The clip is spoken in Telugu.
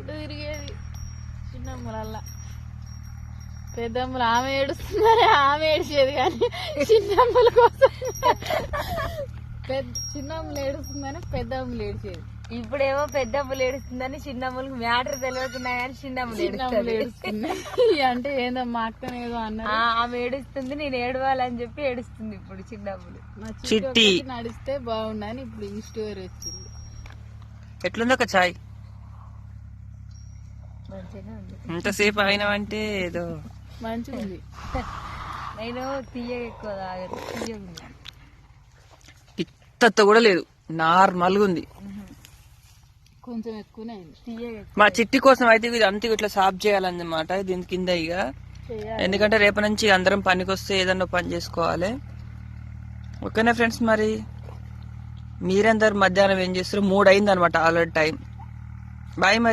చుట్టూ తిరిగేది చిన్నమ్మలల్లా. పెద్దమ్మలు ఆమె ఏడుస్తుందని ఆమె ఏడిచేది కానీ చిన్నమ్మల కోసం. పెద్ద చిన్నమ్మలు ఏడుస్తుందని పెద్దమ్మలు ఏడిచేది. ఇప్పుడేమో పెద్దమ్మలు ఏడుస్తుందని చిన్నమ్మలకు మ్యాటర్ తెలియకుండా కానీ చిన్నమ్మలు చిన్నమ్మలు ఏడుస్తుంది ఏడుస్తుంది అంటే ఏందో మా అక్కన ఏదో అన్నారు. ఆమె ఏడుస్తుంది నేను ఏడవాలని చెప్పి ఏడుస్తుంది ఇప్పుడు చిన్నమ్మలు. చిట్టి. నడిస్తే బాగుండని ఇప్పుడు ఈ స్టోరీ వచ్చింది. ఎట్లుంది ఒక చాయ్? ఎంతసేపు అయినావంటే ఏదో. మంచిగా ఉంది నేను తీయ ఎక్కువ తీయ పిత్తత్త కూడా లేదు నార్మల్గా ఉంది కొంచెం ఎక్కువనే మా చిట్టి కోసం అయితే ఇది అంతా ఇట్లా సాఫ్ చేయాలన్నమాట దీని కింద ఇక. ఎందుకంటే రేపటి నుంచి అందరం పనికి వస్తే ఏదన్నా పని చేసుకోవాలి. ఓకేనా ఫ్రెండ్స్ మరి? మీరందరు మధ్యాహ్నం ఏం చేస్తారు మూడు అయింది అనమాట ఆల్రెడీ టైం. బాయ్ మరి.